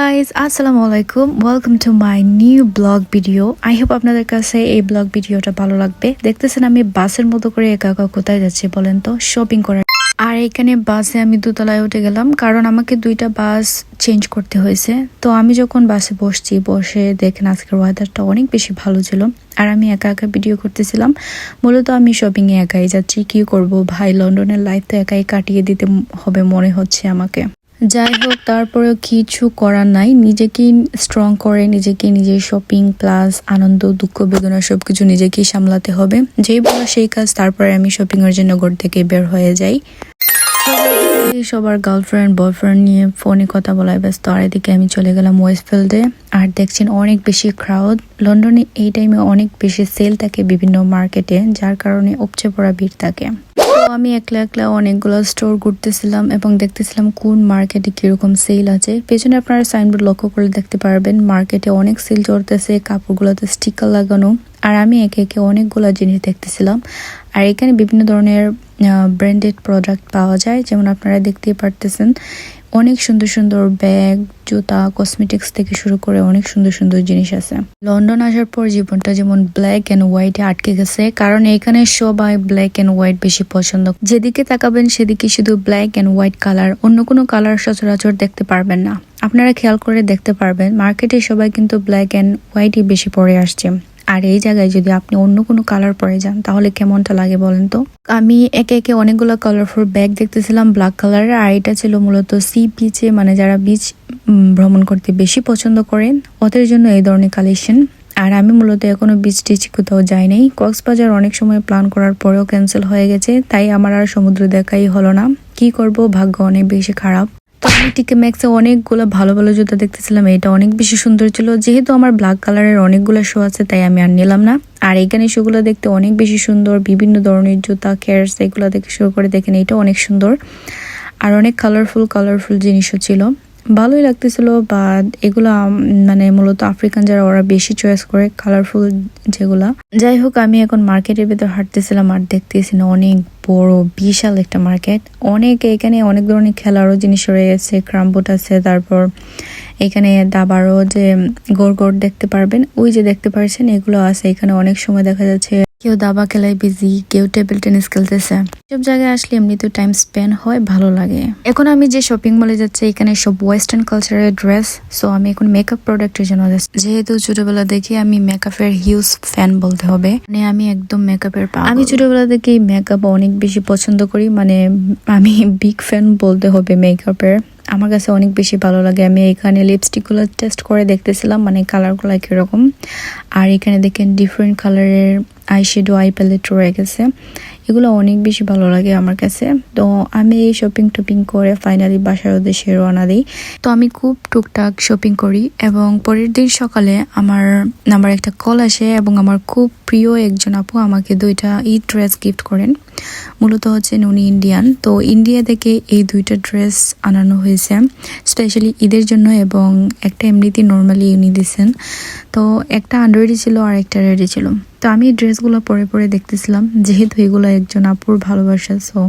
Guys আসসালামু আলাইকুম welcome to my new vlog video I hope আপনাদের কাছে এই ব্লগ ভিডিওটা ভালো লাগবে। দেখতেছেন আমি বাসের মতো করে একা একা কোথায় যাচ্ছি বলেন তো? শপিং করার। আর এখানে বাসে আমি দোতলায় উঠে গেলাম, কারণ আমাকে দুইটা বাস চেঞ্জ করতে হয়েছে। তো আমি যখন বাসে বসছি, বসে দেখেন আজকের ওয়েদারটা অনেক বেশি ভালো ছিল। আর আমি একা একা ভিডিও করতেছিলাম। মূলত আমি শপিংয়ে একাই যাচ্ছি। কি করব ভাই? লন্ডনের লাইফ তো একাই কাটিয়ে দিতে হবে মনে হচ্ছে আমাকে। যাই হোক তারপরেও কিছু করার নাই। নিজেকেই স্ট্রং করে নিজেকে নিজের শপিং প্লাস আনন্দ, দুঃখ, বেদনা সবকিছু নিজেকেই সামলাতে হবে। যেই বলো সেই কাজ, তারপরে আমি শপিং এর জন্য ঘর থেকে বের হয়ে যাই। সবার গার্লফ্রেন্ড বয়ফ্রেন্ড নিয়ে ফোনে কথা বলায় ব্যস্ত। আর এদিকে আমি চলে গেলাম ওয়েস্টফিল্ডে আর দেখছেন অনেক বেশি ক্রাউড লন্ডনে এই টাইমে অনেক বেশি সেল থাকে বিভিন্ন মার্কেটে যার কারণে উপচে পড়া ভিড় থাকে। আমি একলা একলা অনেকগুলো স্টোর ঘুরতেছিলাম এবং দেখতেছিলাম কোন মার্কেটে কীরকম সেল আছে। পেছনে আপনারা সাইনবোর্ড লক্ষ্য করে দেখতে পারবেন মার্কেটে অনেক সেল চলতেছে, কাপড়গুলোতে স্টিকার লাগানো। আর আমি একে একে অনেকগুলো জিনিস দেখতেছিলাম। আর এখানে বিভিন্ন ধরনের ব্র্যান্ডেড প্রোডাক্ট পাওয়া যায়, যেমন আপনারা দেখতেই পারতেছেন। অনেক সুন্দর সুন্দর ব্যাগ, জুতা কসমেটিক্স থেকে শুরু করে অনেক সুন্দর সুন্দর জিনিস আছে। লন্ডন আসার পর জীবনটা যেমন ব্ল্যাক অ্যান্ড হোয়াইটে আটকে গেছে, কারণ এখানে সবাই ব্ল্যাক অ্যান্ড হোয়াইট বেশি পছন্দ। যেদিকে তাকাবেন সেদিকে শুধু ব্ল্যাক অ্যান্ড হোয়াইট কালার অন্য কোনো কালার সচরাচর দেখতে পারবেন না। আপনারা খেয়াল করে দেখতে পারবেন মার্কেটে সবাই কিন্তু ব্ল্যাক অ্যান্ড হোয়াইটই বেশি পরে আসছে। আর এই জায়গায় যদি আপনি অন্য কোনো কালার পরে যান, তাহলে কেমনটা লাগে বলেন তো? আমি একে একে অনেকগুলো কালারফুল ব্যাগ দেখতেছিলাম ব্ল্যাক কালারের আর এটা ছিল মূলত সি বিচে মানে যারা বিচ ভ্রমণ করতে বেশি পছন্দ করেন, ওদের জন্য এই ধরনের কালেকশন আর আমি মূলত এখনও বিচ টিচ কোথাও যাই নাই। কক্সবাজার অনেক সময় প্ল্যান করার পরেও ক্যান্সেল হয়ে গেছে, তাই আমার আর সমুদ্র দেখাই হলো না। কি করব? ভাগ্য অনেক বেশি খারাপ। তো আমি টিকে ম্যাক্সে অনেকগুলো ভালো ভালো জুতা দেখতেছিলাম, এটা অনেক বেশি সুন্দর ছিল। যেহেতু আমার ব্ল্যাক কালারের অনেকগুলো শো আছে, তাই আমি আর নিলাম না। আর এখানে শোগুলো দেখতে অনেক বেশি সুন্দর, বিভিন্ন ধরনের জুতা কেয়ার্স এগুলো দেখে শুরু করে দেখেন এটা অনেক সুন্দর। আর অনেক কালারফুল কালারফুল জিনিসও ছিল। ভালোই লাগতেছিল বা এগুলো মানে মূলত আফ্রিকান যারা, ওরা বেশি চয়েস করে কালারফুল যেগুলা। যাই হোক, আমি এখন মার্কেটের ভেতর হাঁটতেছিলাম আর দেখতেছি না অনেক বড়, বিশাল একটা মার্কেট। অনেক এখানে অনেক ধরনের খেলারও জিনিস রয়েছে ক্রামবোট আছে, তারপর এখানে দাবারও যে গোড় গোর দেখতে পারবেন, ওই যে দেখতে পারছেন, এগুলো আছে। এখানে অনেক সময় দেখা যাচ্ছে কেউ দাবা খেলায় বিজি কেউ টেবিল টেনিস খেলতেছে। সব জায়গায় আসলে এমনিতে টাইম স্পেন্ড হয়, ভালো লাগে। এখন আমি যে শপিং মলে যাচ্ছি, এখানে সব ওয়েস্টার্ন কালচারের ড্রেস সো আমি এখন মেকআপ প্রোডাক্টের জন্য যেহেতু ছোটবেলা দেখে আমি মেকআপের হিউজ ফ্যান বলতে হবে মানে আমি একদম মেকআপের আমি ছোটবেলা থেকে মেকআপ অনেক বেশি পছন্দ করি মানে আমি বিগ ফ্যান বলতে হবে মেকআপের আমার কাছে অনেক বেশি ভালো লাগে। আমি এখানে লিপস্টিকগুলো টেস্ট করে দেখতেছিলাম মানে কালারগুলো কীরকম আর এখানে দেখেন ডিফারেন্ট কালারের আইশ্যাডো, আই প্যালেট রয়ে গেছে। এগুলো অনেক বেশি ভালো লাগে আমার কাছে। তো আমি এই শপিং টপিং করে ফাইনালি বাসার উদ্দেশ্যে রওনা দিই। তো আমি খুব টুকটাক শপিং করি এবং পরের দিন সকালে আমার নাম্বার একটা কল আসে এবং আমার খুব প্রিয় একজন আপু আমাকে দুইটা ঈদ ড্রেস গিফট করেন। মূলত হচ্ছেন উনি ইন্ডিয়ান তো ইন্ডিয়া থেকে এই দুইটা ড্রেস আনানো হয়েছে স্পেশালি ঈদের জন্য এবং একটা এমনিতেই নর্মালি উনি দিয়েছেন তো একটা আনরেডি ছিল আর একটা রেডি ছিল। তো আমি ড্রেসগুলো পরে পরে দেখতেছিলাম। যেহেতু এগুলো একজন আপুর ভালোবাসা সো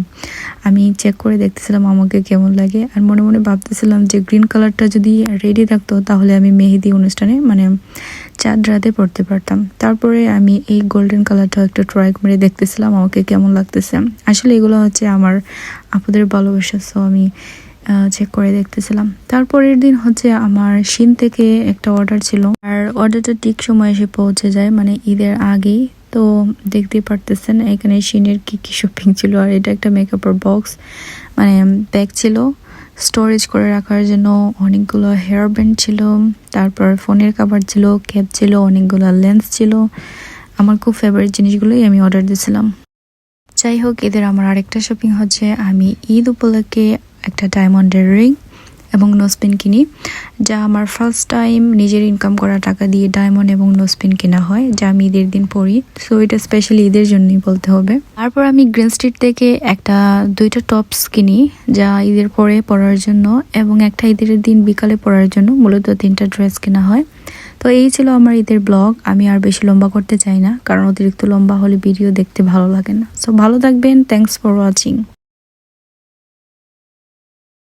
আমি চেক করে দেখতেছিলাম আমাকে কেমন লাগে। আর মনে মনে ভাবতেছিলাম যে গ্রিন কালারটা যদি রেডি থাকতো, তাহলে আমি মেহেদি অনুষ্ঠানে মানে চাঁদ রাতে পড়তে পারতাম। তারপরে আমি এই গোল্ডেন কালারটা একটু ট্রাই করে দেখতেছিলাম, আমাকে কেমন লাগতেছে। আসলে এগুলো হচ্ছে আমার আপুদের ভালোবাসা সো আমি চেক করে দেখতেছিলাম। তারপরের দিন হচ্ছে আমার শিন থেকে একটা অর্ডার ছিল। আর অর্ডারটা ঠিক সময় এসে পৌঁছে যায় মানে ঈদের আগেই। তো দেখতেই পারতেছেন, এখানে শিনের কি কি শপিং ছিল। আর এটা একটা মেকআপের বক্স মানে ব্যাগ ছিল। স্টোরেজ করে রাখার জন্য অনেকগুলো হেয়ার ব্যান্ড ছিল। তারপর ফোনের কাভার ছিল ক্যাপ ছিল, অনেকগুলো লেন্স ছিল। আমার খুব ফেভারিট জিনিসগুলোই আমি অর্ডার দিয়েছিলাম যাই হোক, এদের আমার আরেকটা শপিং হচ্ছে, আমি ঈদ উপলক্ষে একটা ডায়মন্ডের রিং এবং নোসপিন কিনি, যা আমার ফার্স্ট টাইম নিজের ইনকাম করা টাকা দিয়ে ডায়মন্ড এবং নোসপিন কেনা হয়, যা আমি ঈদের দিন পরি। সো এটা স্পেশালি ঈদের জন্যই বলতে হবে। তারপর আমি গ্রিন স্ট্রিট থেকে একটা, দুইটা টপস কিনি, যা ঈদের পরে পরার জন্য এবং একটা ঈদের দিন বিকালে পরার জন্য মূলত তিনটা ড্রেস কেনা হয়। তো এই ছিল আমার ঈদের ব্লগ আমি আর বেশি লম্বা করতে চাই না, কারণ অতিরিক্ত লম্বা হলে ভিডিও দেখতে ভালো লাগে না। সো ভালো থাকবেন থ্যাংকস ফর ওয়াচিং